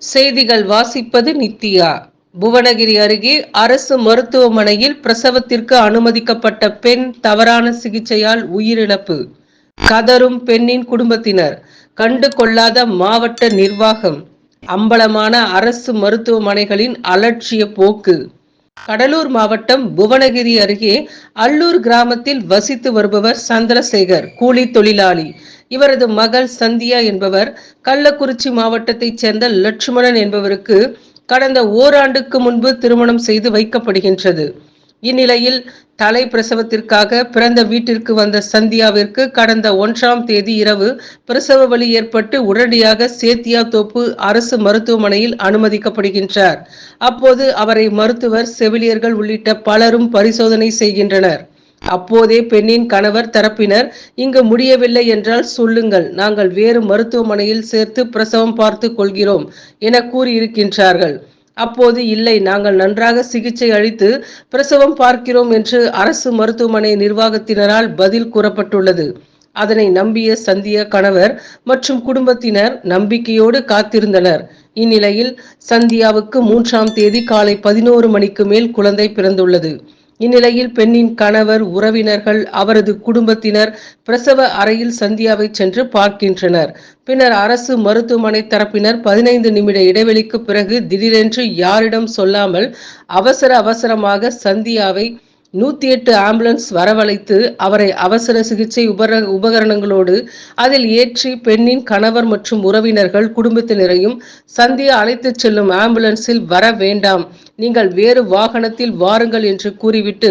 செய்திகள் வாசிப்பது நித்யா. புவனகிரி அருகே அரசு மருத்துவமனையில் பிரசவத்திற்கு அனுமதிக்கப்பட்ட பெண் தவறான சிகிச்சையால் உயிரிழப்பு. கதரும் பெண்ணின் குடும்பத்தினர் கண்டு கொள்ளாத மாவட்ட நிர்வாகம். அம்பலமான அரசு மருத்துவமனைகளின் அலட்சிய போக்கு. கடலூர் மாவட்டம் புவனகிரி அருகே அல்லூர் கிராமத்தில் வசித்து வருபவர் சந்திரசேகர் கூலி தொழிலாளி. இவரது மகள் சந்தியா என்பவர் கள்ளக்குறிச்சி மாவட்டத்தைச் சேர்ந்த லட்சுமணன் என்பவருக்கு கடந்த ஓராண்டுக்கு முன்பு திருமணம் செய்து வைக்கப்படுகின்றது. இந்நிலையில் தலை பிரசவத்திற்காக பிறந்த வீட்டிற்கு வந்த சந்தியாவிற்கு கடந்த ஒன்றாம் தேதி இரவு பிரசவ வலி ஏற்பட்டு உடனடியாக சேத்தியா தோப்பு அரசு மருத்துவமனையில் அனுமதிக்கப்படுகின்றார். அப்போது அவரை மருத்துவர் செவிலியர்கள் உள்ளிட்ட பலரும் பரிசோதனை செய்கின்றனர். அப்போதே பெண்ணின் கணவர் தரப்பினர் இங்கு முடியவில்லை என்றால் சொல்லுங்கள் நாங்கள் வேறு மருத்துவமனையில் சேர்த்து பிரசவம் பார்த்து கொள்கிறோம் என கூறியிருக்கின்றார்கள். அப்போது இல்லை நாங்கள் நன்றாக சிகிச்சை அளித்து பிரசவம் பார்க்கிறோம் என்று அரசு மருத்துவமனை நிர்வாகத்தினரால் பதில் கூறப்பட்டுள்ளது. அதனை நம்பிய சந்திய கணவர் மற்றும் குடும்பத்தினர் நம்பிக்கையோடு காத்திருந்தனர். இந்நிலையில் சந்தியாவுக்கு மூன்றாம் தேதி காலை பதினோரு மணிக்கு மேல் குழந்தை பிறந்துள்ளது. இந்நிலையில் பெண்ணின் கணவர் உறவினர்கள் அவரது குடும்பத்தினர் பிரசவ அறையில் சந்தியாவை சென்று பார்க்கின்றனர். பின்னர் அரசு மருத்துவமனை தரப்பினர் பதினைந்து நிமிட இடைவெளிக்கு பிறகு திடீரென்று யாரிடம் சொல்லாமல் அவசர அவசரமாக சந்தியாவை நூத்தி எட்டு ஆம்புலன்ஸ் வரவழைத்து அவரை அவசர சிகிச்சை உபர உபகரணங்களோடு அதில் ஏற்றி பெண்ணின் கணவர் மற்றும் உறவினர்கள் குடும்பத்தினரையும் சந்தியா அழைத்துச் செல்லும் ஆம்புலன்ஸில் வர வேண்டாம். நீங்கள் வேறு வாகனத்தில் வாருங்கள் என்று கூறிவிட்டு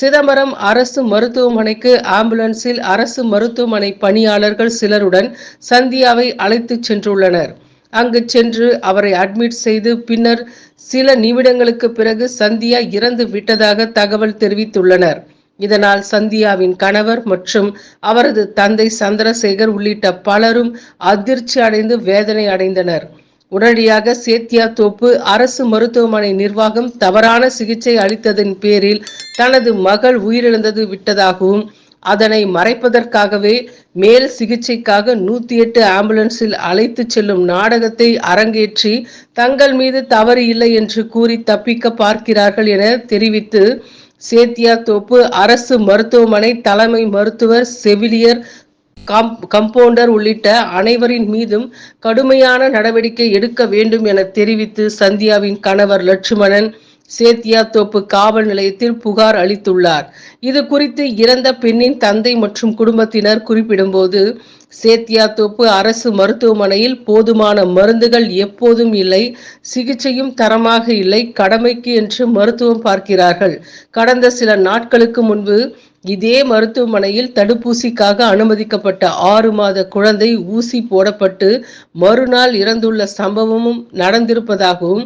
சிதம்பரம் அரசு மருத்துவமனைக்கு ஆம்புலன்ஸில் அரசு மருத்துவமனை பணியாளர்கள் சிலருடன் சந்தியாவை அழைத்துச் சென்றுள்ளனர். அங்கு சென்று அவரை அட்மிட் செய்து பின்னர் சில நிமிடங்களுக்கு பிறகு சந்தியா இறந்து விட்டதாக தகவல் தெரிவித்துள்ளனர். இதனால் சந்தியாவின் கணவர் மற்றும் அவரது தந்தை சந்திரசேகர் உள்ளிட்ட பலரும் அதிர்ச்சி அடைந்து வேதனை அடைந்தனர். உடனடியாக சேத்தியா தோப்பு அரசு மருத்துவமனை நிர்வாகம் தவறான சிகிச்சை அளித்ததன் பேரில் தனது மகள் உயிரிழந்தது விட்டதாகவும் அதனை மறைப்பதற்காகவே மேல் சிகிச்சைக்காக நூத்தி எட்டு ஆம்புலன்ஸில் அழைத்து செல்லும் நாடகத்தை அரங்கேற்றி தங்கள் மீது தவறு இல்லை என்று கூறி தப்பிக்க பார்க்கிறார்கள் என தெரிவித்து சேத்தியா தோப்பு அரசு மருத்துவமனை தலைமை மருத்துவர் செவிலியர் கம்பவுண்டர் உள்ளிட்ட அனைவரின் மீதும் கடுமையான நடவடிக்கை எடுக்க வேண்டும் என தெரிவித்து சந்தியாவின் கணவர் லட்சுமணன் சேத்தியாத்தோப்பு காவல் நிலையத்தில் புகார் அளித்துள்ளார். இது குறித்து இறந்த பெண்ணின் தந்தை மற்றும் குடும்பத்தினர் குறிப்பிடும்போது சேத்தியாத்தோப்பு அரசு மருத்துவமனையில் போதுமான மருந்துகள் எப்போதும் இல்லை சிகிச்சையும் தரமாக இல்லை கடமைக்கு என்று மருத்துவம் பார்க்கிறார்கள். கடந்த சில நாட்களுக்கு முன்பு இதே மருத்துவமனையில் தடுப்பூசிக்காக அனுமதிக்கப்பட்ட ஆறு மாத குழந்தை ஊசி போடப்பட்டு மறுநாள் இறந்துள்ள சம்பவமும் நடந்திருப்பதாகவும்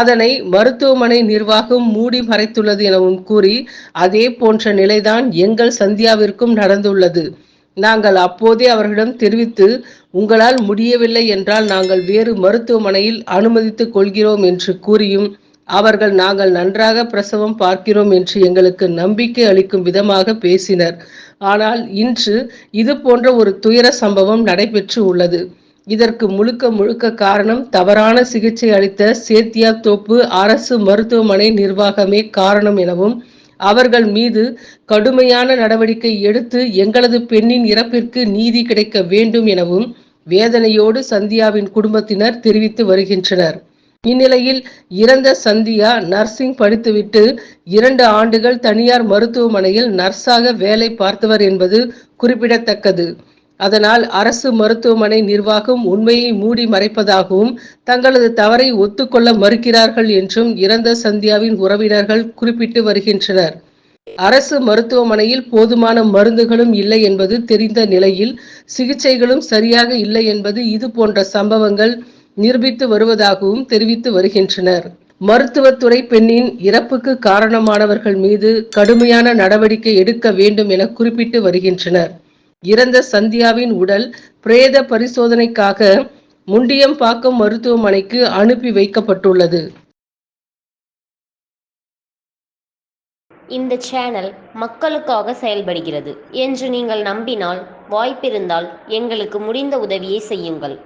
அதனை மருத்துவமனை நிர்வாகம் மூடி மறைத்துள்ளது எனவும் கூறி அதே போன்ற நிலைதான் எங்கள் சந்தியாவிற்கும் நடந்துள்ளது. நாங்கள் அப்போதே அவர்களிடம் தெரிவித்து உங்களால் முடியவில்லை என்றால் நாங்கள் வேறு மருத்துவமனையில் அனுமதித்துக் கொள்கிறோம் என்று கூறியும் அவர்கள் நாங்கள் நன்றாக பிரசவம் பார்க்கிறோம் என்று எங்களுக்கு நம்பிக்கை அளிக்கும் விதமாக பேசினர். ஆனால் இன்று இது போன்ற ஒரு துயர சம்பவம் நடைபெற்று உள்ளது. இதற்கு முழுக்க முழுக்க காரணம் தவறான சிகிச்சை அளித்த சேத்தியா தோப்பு அரசு மருத்துவமனை நிர்வாகமே காரணம் எனவும் அவர்கள் மீது கடுமையான நடவடிக்கை எடுத்து எங்களது பெண்ணின் இறப்பிற்கு நீதி கிடைக்க வேண்டும் எனவும் வேதனையோடு சந்தியாவின் குடும்பத்தினர் தெரிவித்து வருகின்றனர். இந்நிலையில் இறந்த சந்தியா நர்சிங் படித்துவிட்டு இரண்டு ஆண்டுகள் தனியார் மருத்துவமனையில் நர்ஸாக வேலை பார்த்தவர் என்பது குறிப்பிடத்தக்கது. அதனால் அரசு மருத்துவமனை நிர்வாகம் உண்மையை மூடி மறைப்பதாகவும் தங்களது தவறை ஒத்துக்கொள்ள மறுக்கிறார்கள் என்றும் இறந்த சந்தியாவின் உறவினர்கள் குறிப்பிட்டு வருகின்றனர். அரசு மருத்துவமனையில் போதுமான மருந்துகளும் இல்லை என்பது தெரிந்த நிலையில் சிகிச்சைகளும் சரியாக இல்லை என்பது இது போன்ற சம்பவங்கள் நிரூபித்து வருவதாகவும் தெரிவித்து வருகின்றனர். மருத்துவத்துறை பெண்ணின் இறப்புக்கு காரணமானவர்கள் மீது கடுமையான நடவடிக்கை எடுக்க வேண்டும் என குறிப்பிட்டு வருகின்றனர். இறந்த சந்தியாவின் உடல் பிரேத பரிசோதனைக்காக முண்டியம்பாக்கம் மருத்துவமனைக்கு அனுப்பி வைக்கப்பட்டுள்ளது. இந்த சேனல் மக்களுக்காக செயல்படுகிறது என்று நீங்கள் நம்பினால் வாய்ப்பிருந்தால் எங்களுக்கு முடிந்த உதவியை செய்யுங்கள்.